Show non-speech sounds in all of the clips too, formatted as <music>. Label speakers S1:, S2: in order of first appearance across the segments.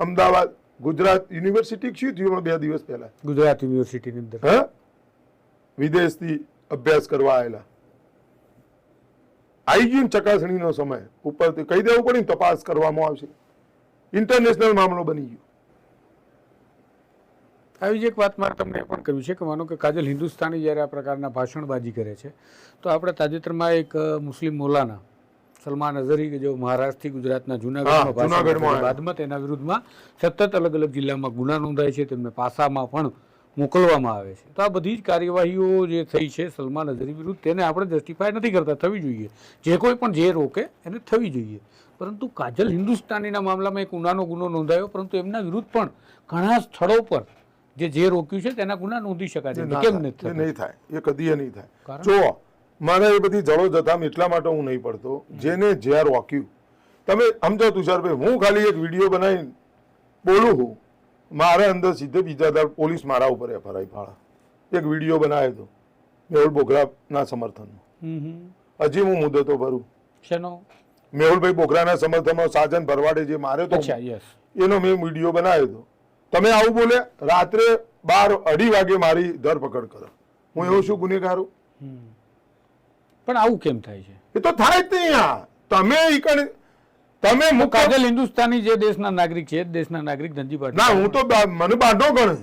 S1: Ahmedabad Gujarat university શું થયું બે દિવસ પહેલા?
S2: ગુજરાત યુનિવર્સિટીની અંદર.
S1: હા? વિદેશથી અભ્યાસ કરવા આવેલા આવી ગયું ચકાસણીનો સમય. ઉપરથી કહી દેવું પડે તપાસ કરવામાં આવશે. ઇન્ટરનેશનલ મામલો બની ગયો.
S2: આવી જ એક વાત મારે તમને પણ કહ્યું છે કે માનો કે કાજલ હિન્દુસ્તાની જ્યારે આ પ્રકારના ભાષણબાજી કરે છે તો આપણે તાજેતરમાં એક મુસ્લિમ મૌલાના સલમાન અઝહરી કે જેઓ મહારાષ્ટ્રથી ગુજરાતના જૂનાગઢમાં બાદમાં તેના વિરુદ્ધમાં સતત અલગ અલગ જિલ્લામાં ગુના નોંધાય છે તેમને પાસામાં પણ મોકલવામાં આવે છે. તો આ બધી જ કાર્યવાહીઓ જે થઈ છે સલમાન અઝહરી વિરુદ્ધ તેને આપણે જસ્ટિફાય નથી કરતા થવી જોઈએ. જે કોઈ પણ જે રોકે એને થવી જોઈએ. પરંતુ કાજલ હિન્દુસ્તાનીના મામલામાં એક ગુનાનો ગુનો નોંધાયો પરંતુ એમના વિરુદ્ધ પણ ઘણા સ્થળો પર જે જે રોક્યું છે તેના ગુના નોંધી શકાય છે. કેમ નથી
S1: નહીં થાય. એ કદી નહીં થાય? જો મારે એ બધી જળો જથામ એટલા માટે હું નહીં પડતો જેને જ્યાં રોક્યું તમે સમજો તુષારભાઈ હું ખાલી એક વીડિયો બનાવીને બોલું હું મારે અંદર સીધે બીજા દર પોલીસ મારા ઉપર એફઆરઆઈ ફાળા. એક વીડિયો બનાવ્યો હતો મેહુલ બોગરાના સમર્થનમાં. હજી હું મુદતો ભરું.
S2: શેનો?
S1: મેહુલભાઈ બોગરાના સમર્થનમાં સાજન ભરવાડે જે માર્યો હતો એનો મેં વીડિયો બનાવ્યો હતો. તમે આવું બોલે રાત્રે બાર અઢી વાગે મારી ધરપકડ કરો. હું એવું શું ગુનેગારું
S2: પણ આવું કેમ થાય છે?
S1: એ તો થાય જ નહીં આ. તમે ઈ તમે મુક
S2: હિન્દુસ્તાની જે દેશના નાગરિક છે દેશના નાગરિક ધનજી પાટીલ
S1: ના હું તો મને બાંધો ગણ.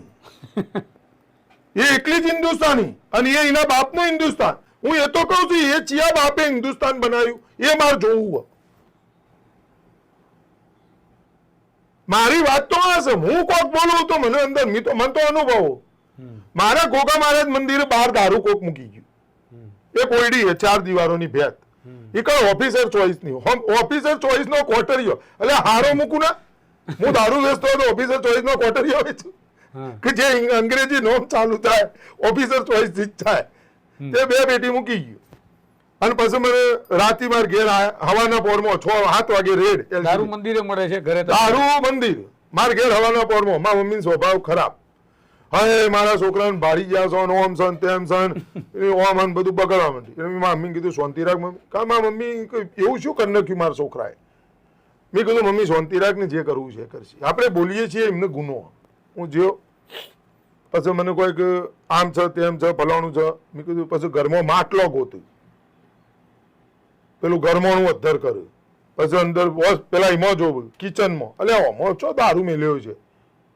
S1: એ એકલી જ હિન્દુસ્તાની અને એ એના બાપનું હિન્દુસ્તાન. હું એ તો કહું છું એ ચિયા બાપે હિન્દુસ્તાન બનાવ્યું. એ મારે જોવું મારી વાત તો આ છે. હું કોક બોલું તો મને અંદર મને તો અનુભવો. મારા ગોગા મહારાજ મંદિરે બહાર દારૂ કોક મૂકી ગયું. એ કોયડી છે ચાર દિવારોની ભેત એ કઈ ઓફિસર ચોઈસની? ઓફિસર ચોઈસ નો કોટરીઓ. એટલે હારો મૂકું ના? હું દારૂ વેચતો હતો ઓફિસર ચોઈસ નો કોટરીઓ વેચું. કે જે અંગ્રેજી નોમ ચાલુ થાય ઓફિસર ચોઈસથી જ થાય. તે બે પેટી મૂકી ગયું. અને પછી મને રાતી માર ઘેર આયા હવાના પોરમાં છ સાત વાગે રેડ
S2: દારૂ મંદિરે મળે છે ઘરે
S1: દારૂ મંદિર. માર ઘેર હવાના પોરમાં. મારા મમ્મી સ્વભાવ ખરાબ. હવે મારા છોકરાને ભાડી ગયા છો ઓમ સન તેમ સન <laughs> એ ઓમ અન બધું બગડવા માંડી. એટલે મેં મમ્મી કીધું શાંતિ રાખ મમ્મી. કા મારા મમ્મી એવું શું કરી નાખ્યું મારા છોકરાએ? મેં કીધું મમ્મી શાંતિ રાખ ને જે કરવું છે એ કરશે. આપણે બોલીએ છીએ એમને ગુનો. હું જ્યો પછી મને કોઈક આમ છે તેમ છે ફલાણું છે. મેં કીધું પછી ઘરમાં માટલો ગોતું. પેલું ગરમાણું અધ્ધર કર્યું. પછી અંદર વોશ પેલા એમાં જોવું કિચનમાં એટલે આમાં ચો દારૂ મેલ્યો છે?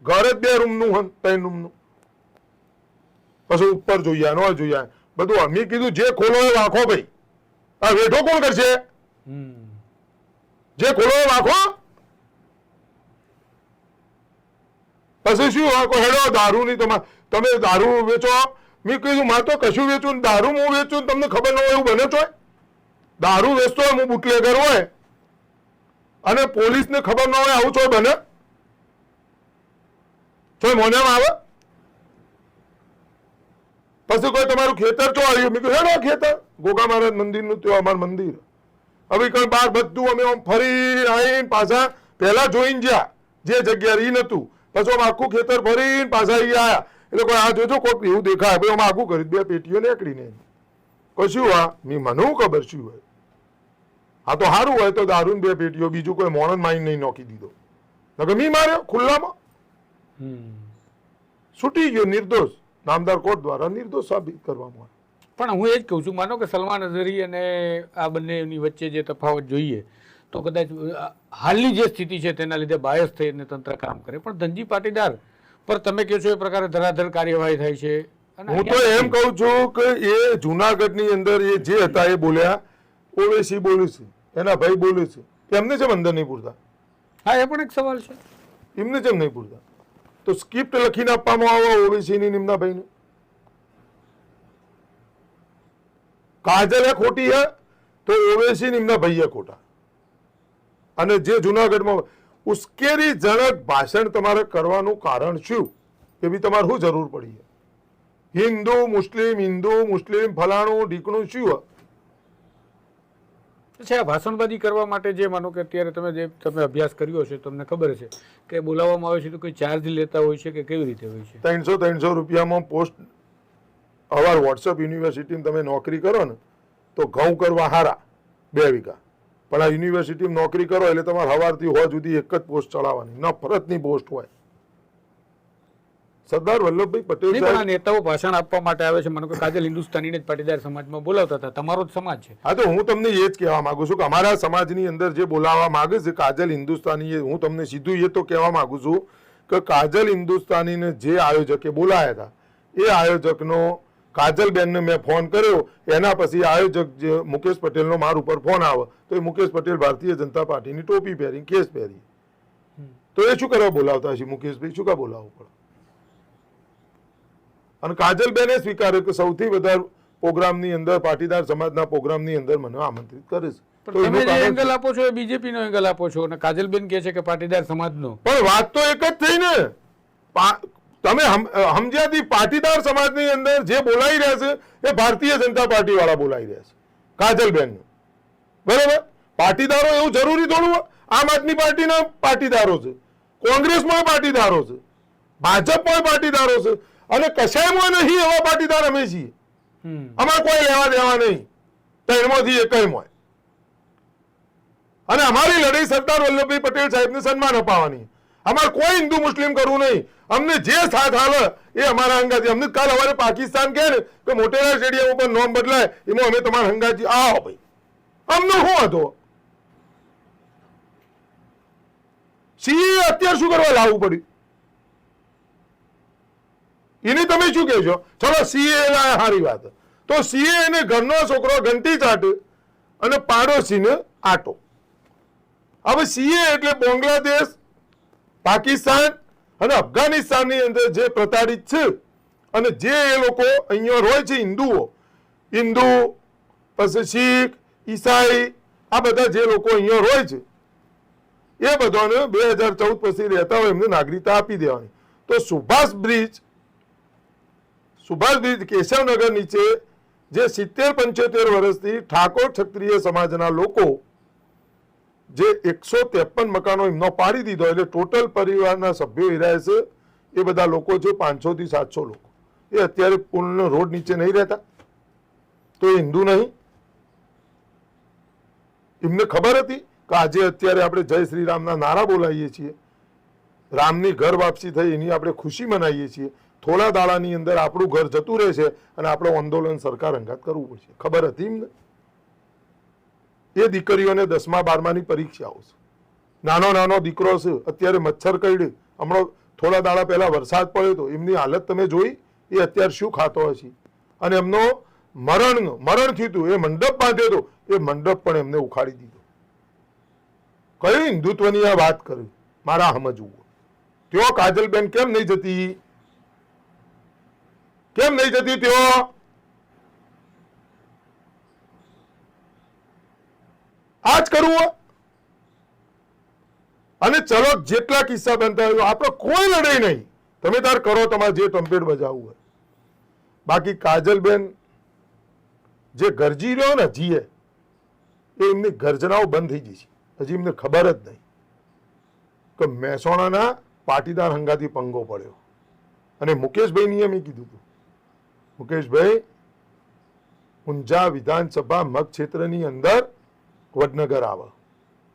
S1: ઘરે જ બે રૂમનું હન ત્રણ રૂમનું. પછી ઉપર જોઈએ નો જોઈએ. બધું અમે કીધું જે ખોલો એ વાંખો ભાઈ. આ વેઠો કોણ કરશે. જે ખોલો એ વાંખો. પછી શું? વાંખો હેડો દારૂ ની તમારે તમે દારૂ વેચો? મેં કીધું મારે તો કશું વેચું દારૂ હું વેચું તમને ખબર ન હોય એવું બને છો દારૂ વેચતો હોય હું બુટલેગર હોય. અને પોલીસને ખબર ન હોય આવું છો બને. છો મોનેમાં આવે? પછી કોઈ તમારું ખેતર ચો આવ્યું મેં કહ્યું હેડો ખેતર. ગોગા મહારાજ મંદિરનું ત્યાં અમારું મંદિર. હવે કઈ બાર બધું અમે આમ ફરી આવીને પાછા પહેલા જોઈને જ્યાં જે જગ્યા રહી નતું. પછી આમ આખું ખેતર ફરીને પાછા અહીં આવ્યા એટલે કોઈ આ જોજો કોઈક એવું દેખાય. ભાઈ આમ આખું કરી બે પેટીઓ નીકળીને કશું આ? મેં મને ખબર શું હોય? આ તો સારું હોય તો દારૂ બે પેટીઓ બીજું કોઈ મોણન માઇન નહીં નોખી દીધો. નકર મી માર્યો ખુલ્લામાં?
S2: હમ.
S1: છૂટી ગયો નિર્દોષ. નામદાર કોર્ટ દ્વારા નિર્દોષ સાબિત કરવામાં આવે.
S2: પણ હું એ જ કહું છું માનો કે સલમાન અઝહરી અને આ બંનેની વચ્ચે જે તફાવત જોઈએ તો કદાચ હાલની જે સ્થિતિ છે તેના લીધે બાયસ થઈને તંત્ર કામ કરે. પણ ધનજી પાટીદાર પર તમે કહો છો એ પ્રકારે ધરાધર કાર્યવાહી થાય છે.
S1: હું તો એમ કહું છું કે એ જુનાગઢની અંદર એ જે હતા એ બોલ્યા ઓવેસી બોલ્યું છે એના ભાઈ બોલ્યું છે. એમને જેમ અંદર નહીં પૂરતા?
S2: હા એ પણ એક સવાલ છે.
S1: એમને જેમ નહીં પૂરતા? તો સ્ક્રિપ્ટ લખીને આપવામાં આવે ઓબીસીની ની કાજલ કાજલે ખોટી હે તો ઓવેસી નિમના ભાઈએ ખોટા. અને જે જુનાગઢમાં ઉશ્કેરીજનક ભાષણ તમારે કરવાનું કારણ શું? એ બી તમારે શું જરૂર પડી હિન્દુ, મુસ્લિમ હિન્દુ, મુસ્લિમ, ફલાણું, ઢીકણું શું હે?
S2: છે, આ ભાષણબાજી કરવા માટે જે માનો કે અત્યારે તમે જે તમે અભ્યાસ કર્યો છે, તમને ખબર છે કે બોલાવવામાં આવે છે તો કોઈ ચાર્જ લેતા હોય છે કે કેવી રીતે હોય છે?
S1: ત્રણસો ત્રણસો રૂપિયામાં પોસ્ટ અવાર વોટ્સઅપ યુનિવર્સિટીમાં તમે નોકરી કરો ને, તો ઘઉં કરવા હારા બે વીઘા. પણ આ યુનિવર્સિટીમાં નોકરી કરો એટલે તમારે સવારથી હોવા સુધી એક જ પોસ્ટ ચલાવવાની નફરતની પોસ્ટ હોય. સરદાર વલ્લભભાઈ પટેલ સાહેબ.
S2: નેતાઓ ભાષણ આપવા માટે આવે છે. મને કે કાજલ હિન્દુસ્તાનીને જ પાટીદાર સમાજમાં બોલાવતા હતા. તમારો જ સમાજ છે.
S1: હા તો હું તમને એ જ કહેવા માંગુ છું કે અમારા સમાજની અંદર જે બોલાવવા માંગે છે કાજલ હિન્દુસ્તાની હું તમને સીધું એ તો કહેવા માંગુ છું કે કાજલ હિન્દુસ્તાનીને જે આયોજકે બોલાયા હતા એ આયોજકનો કાજલબેનને મેં ફોન કર્યો. એના પછી આયોજક જે મુકેશ પટેલનો માર ઉપર ફોન આવે તો એ મુકેશ પટેલ ભારતીય જનતા પાર્ટીની ટોપી પહેરી કેસ પહેરી. તો એ શું કરવા બોલાવતા હશે મુકેશભાઈ? શું કા બોલાવવું પડે? અને કાજલબેને સ્વીકાર્યો કે સૌથી વધારે પ્રોગ્રામની અંદર પાટીદાર સમાજના પ્રોગ્રામની અંદર મને આમંત્રિત કરે છે.
S2: તમે જે એંગલ આપો છો એ બીજેપી નો એંગલ આપો છો અને કાજલબેન કહે છે કે પાટીદાર સમાજનો.
S1: પણ વાત તો એક જ થઈ ને. તમે સમજ્યાથી પાટીદાર સમાજની અંદર જે બોલાઈ રહ્યા છે એ ભારતીય જનતા પાર્ટી વાળા બોલાઈ રહ્યા છે. કાજલબેન બરાબર? પાટીદારો એવું જરૂરી થોડું આમ આદમી પાર્ટીના પાટીદારો છે. કોંગ્રેસમાં પાટીદારો છે. ભાજપમાં પાટીદારો છે. અને કશાયમાં નહીં એવા પાટીદાર અમે છીએ. અમારે કોઈ લેવા દેવા નહીં. ત્રણમાંથી એકયમાં અને અમારી લડાઈ સરદાર વલ્લભભાઈ પટેલ સાહેબને સન્માન અપાવવાની. અમારે કોઈ હિન્દુ મુસ્લિમ કરવું નહીં. અમને જે સાથ હાલે એ અમારા હંગાથી અમને કાલ અમારે પાકિસ્તાન કહે ને કે મોટેરા સ્ટેડિયમ ઉપર નોમ બદલાય એમાં અમે તમારા હંગાથી આવો ભાઈ. અમને શું હતો સીએ અત્યારે શું કરવા લાવવું પડ્યું એની તમે શું કહેશો? ચલો સીએ સારી વાત. તો સીએ એને ઘરનો છોકરો ઘંટી ચાટ અને પાડોશીને આટો. હવે સીએ એટલે બાંગ્લાદેશ, પાકિસ્તાન અને અફઘાનિસ્તાનની અંદર જે પ્રતાડિત છે અને જે એ લોકો અહીંયા હોય છે, હિન્દુઓ. હિન્દુ, પછી શીખ, ઈસાઈ, આ બધા જે લોકો અહીંયા હોય છે, એ બધાને બે હજાર ચૌદ પછી રહેતા હોય એમને નાગરિકતા આપી દેવાની. તો સુભાષ બ્રિજ સુભાષ કેશવનગર નીચે, જે સિત્તેર પંચોતેર વર્ષથી ઠાકોર ક્ષત્રિય સમાજના લોકો, જે એકસો ત્રેપન મકાનો એમનો પાડી દીધો, એટલે ટોટલ પરિવારના સભ્યો એ રહે છે, એ બધા લોકો છે પાંચસો થી સાતસો લોકો. એ અત્યારે પુલનો રોડ નીચે નહીં રહેતા, તો એ હિન્દુ નહીં. એમને ખબર હતી કે આજે અત્યારે આપણે જય શ્રી રામના નારા બોલાવીએ છીએ. રામની ઘર વાપસી થઈ, એની આપણે ખુશી મનાવીએ છીએ. થોડા દાડાની અંદર આપણું ઘર જતું રહેશે અને આપણે આંદોલન સરકાર અંગાત કરવું પડશે. ખબર હતી એમને? એ દીકરીઓને દસમા, બારમાની પરીક્ષા આવશે નાનો નાનો દીકરો છે. અત્યારે મચ્છર કરડી. હમણાં થોડા દાડા પહેલાં વરસાદ પડ્યો હતો એમની હાલત તમે જોઈ? એ અત્યારે શું ખાતો હશે? અને એમનો મરણ મરણ થયું એ મંડપ બાંધ્યો હતો. એ મંડપ પણ એમને ઉખાડી દીધો. કયું હિન્દુત્વની આ વાત કરી? મારા સમજવું ત્યો કાજલબેન કેમ નહીં જતી? કેમ નહીં જતી આ આજ કરવું અને ચલો જેટલા કિસ્સા બનતા હોય આપણે કોઈ લડાઈ નહીં. તમે તાર કરો તમારે જે ટમ્પેટ બજાવવું હોય. બાકી કાજલબેન જે ગરજી રહ્યો ને જીએ, એ એમની ગર્જનાઓ બંધ થઈ ગઈ છે. હજી એમને ખબર જ નહીં કે મહેસાણાના પાટીદાર હંગાથી પંગો પડ્યો. અને મુકેશભાઈ નિયમે કીધું હતું. મુકેશભાઈ, ઊંઝા વિધાનસભા મતક્ષેત્રની અંદર વડનગર આવે.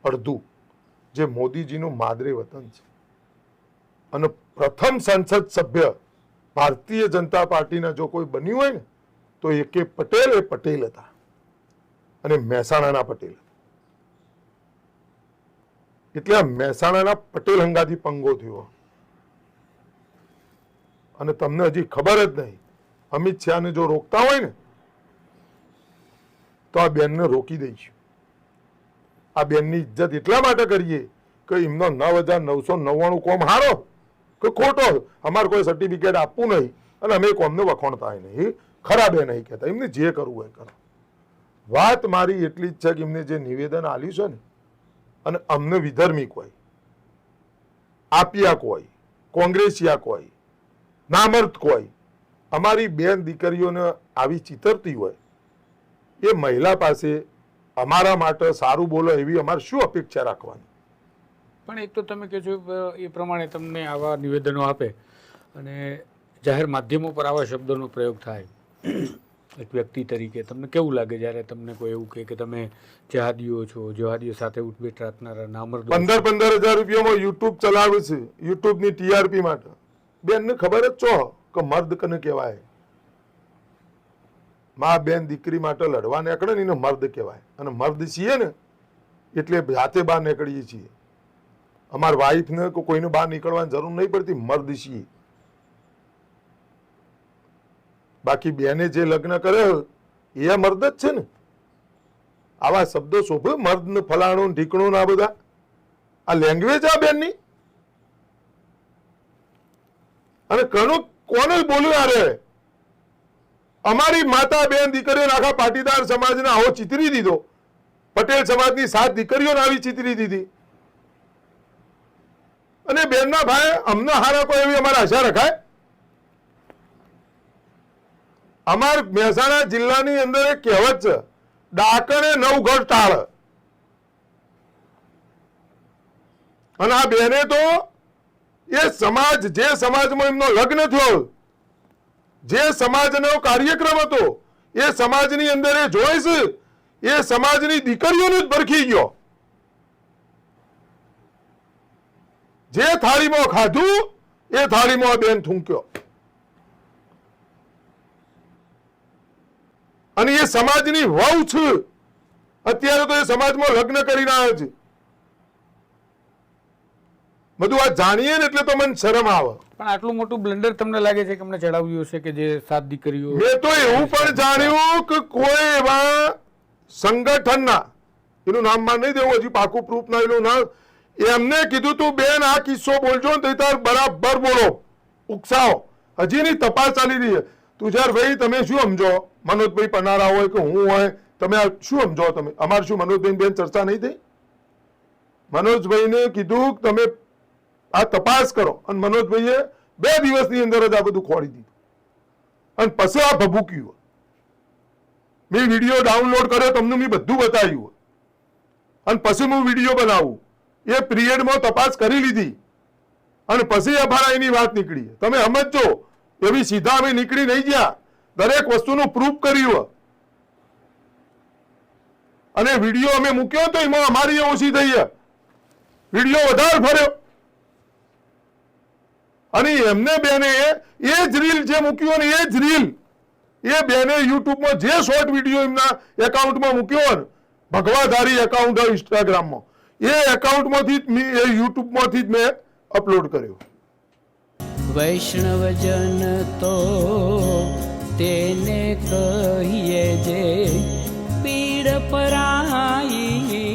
S1: અડધું. જે મોદીજીનું માદરે વતન છે. અને પ્રથમ સંસદ સભ્ય ભારતીય જનતા પાર્ટીના જો કોઈ બન્યું હોય ને, તો એ કે પટેલ એ પટેલ હતા. અને મહેસાણાના પટેલ હતા. એટલે આ મહેસાણાના પટેલ હંગાથી પંગો થયો. અને તમને હજી ખબર જ નહીં અમિત શાહને જો રોકતા હોય ને, તો આ બેનને રોકી દઈશું. આ બેનની ઇજ્જત એટલા માટે કરીએ કે એમનો નવ હજાર નવસો નવ્વાણું કોમ હારો કે ખોટો અમારે કોઈ સર્ટિફિકેટ આપવું નહીં અને અમે કોમને વખોણતા નહીં. એ ખરાબ એ નહીં કહેતા. એમને જે કરવું હોય કરો. વાત મારી એટલી જ છે કે એમને જે નિવેદન આપ્યું છે ને, અને અમને વિધર્મી કોઈ, આપિયા કોઈ, કોંગ્રેસિયા કોઈ, નામર્થ કોઈ અમારી બેન દીકરીઓને આવી ચિતરતી હોય એ મહિલા પાસે અમારા માટે સારું બોલો એવી અમારે શું અપેક્ષા રાખવાની?
S2: પણ એક તો તમે કહો છો એ પ્રમાણે તમને આવા નિવેદનો આપે અને જાહેર માધ્યમો પર આવા શબ્દોનો પ્રયોગ થાય. એક વ્યક્તિ તરીકે તમને કેવું લાગે જ્યારે તમને કોઈ એવું કહે કે તમે જહાદીઓ છો જહાદીઓ સાથે ઉઠબેઠ રાખનારા નામર
S1: પંદર પંદર હજાર રૂપિયામાં યુટ્યુબ ચલાવે છે યુટ્યુબની ટીઆરપી માટે. બેનને ખબર જ છો. કે મર્દ કને કહેવાય? મા બેન દીકરી માટે લડવા નીકળે ને એને મર્દ કહેવાય. અને મર્દ છીએ ને એટલે જાતે બહાર નીકળીએ છીએ. અમાર વાઈફને કે કોઈને બહાર નીકળવાની જરૂર નહીં પડતી, મર્દ છીએ. બાકી બેને જે લગ્ન કરે એ મર્દ જ છે ને. આવા શબ્દો શોભે? મર્દ ને ફલાણું ઢીકણું ને બધા? આ લેંગ્વેજ આ બેનની? અને કણું કોને બોલ્યું અમારી માતા બેન દીકરીઓને આખા પાટીદાર સમાજને આવો ચિતરી દીધો. પટેલ સમાજની સાત દીકરીઓને આવી ચિતરી દીધી. અને બેનના ભાઈ અમને હારા કોઈ એવી અમારે આશા રખાય? અમાર મહેસાણા જિલ્લાની અંદર એક કહેવત છે, ડાકણે નવ ઘર ટાળ. અને આ બેને તો એ સમાજ, જે સમાજમાં એમનો લગ્ન થયો, જે સમાજનો કાર્યક્રમ હતો, એ સમાજની અંદર એ જોઈશ, એ સમાજની દીકરીઓને જ ભરખી ગયો. જે થાળીમાં ખાધું, એ થાળીમાં બેન થૂંક્યો. અને એ સમાજની વહુ છે. અત્યારે તો એ સમાજમાં લગ્ન કરીને રહ્યા છે. બધું આ જાણીએ ને એટલે તો મને શરમ આવે.
S2: પણ આટલું મોટું બ્લન્ડર તમને લાગે છે કે અમને ચડાવ્યું હશે કે જે સાત દીકરીઓ
S1: મેં તો એવું પણ જાણ્યું કે કોઈ એવા સંગઠનના એનું નામમાં નહીં દેવું હજી પાકું પ્રૂફ ના એનું નામ એમને કીધું તું બેન આ કિસ્સો બોલજો ને તો તાર બરાબર બોલો. ઉકસાવો. હજી ની તપાસ ચાલી રહી છે. તુષારભાઈ તમે શું સમજો? મનોજભાઈ પનારા હોય કે હું હોય તમે શું સમજો તમે? અમારે શું મનોજભાઈ બેન ચર્ચા નહીં થઈ? મનોજભાઈને કીધું તમે આ તપાસ કરો. અને મનોજભાઈએ બે દિવસની અંદર જ આ બધું ખોડી દીધું. અને પછી આ ભભૂક્યું મેં વીડિયો ડાઉનલોડ કર્યો, તમને મેં બધું બતાવ્યું અને પછી હું વીડિયો બનાવું. એ પિરિયડમાં તપાસ કરી લીધી. અને પછી એફઆરઆઈની વાત નીકળી. તમે સમજો એવી સીધા અમે નીકળી નહીં ગયા. દરેક વસ્તુનું પ્રૂફ કર્યું અને વીડિયો અમે મૂક્યો તો એમાં અમારી ઓછી થઈ વીડિયો વધારે ફર્યો. અને એમને બેને એ જ રીલ જે મૂક્યો અને એ જ રીલ, એ બેને યુટ્યુબમાં જે શોર્ટ વીડિયો એમના એકાઉન્ટમાં મૂક્યો ને, ભગવાધારી એકાઉન્ટ ઇન્સ્ટાગ્રામમાં એ એકાઉન્ટમાંથી જ મેં, એ યુટ્યુબમાંથી જ મેં અપલોડ કર્યો.
S3: વૈષ્ણવજન તો તેને કહીએ જે, પીડ પરાઈ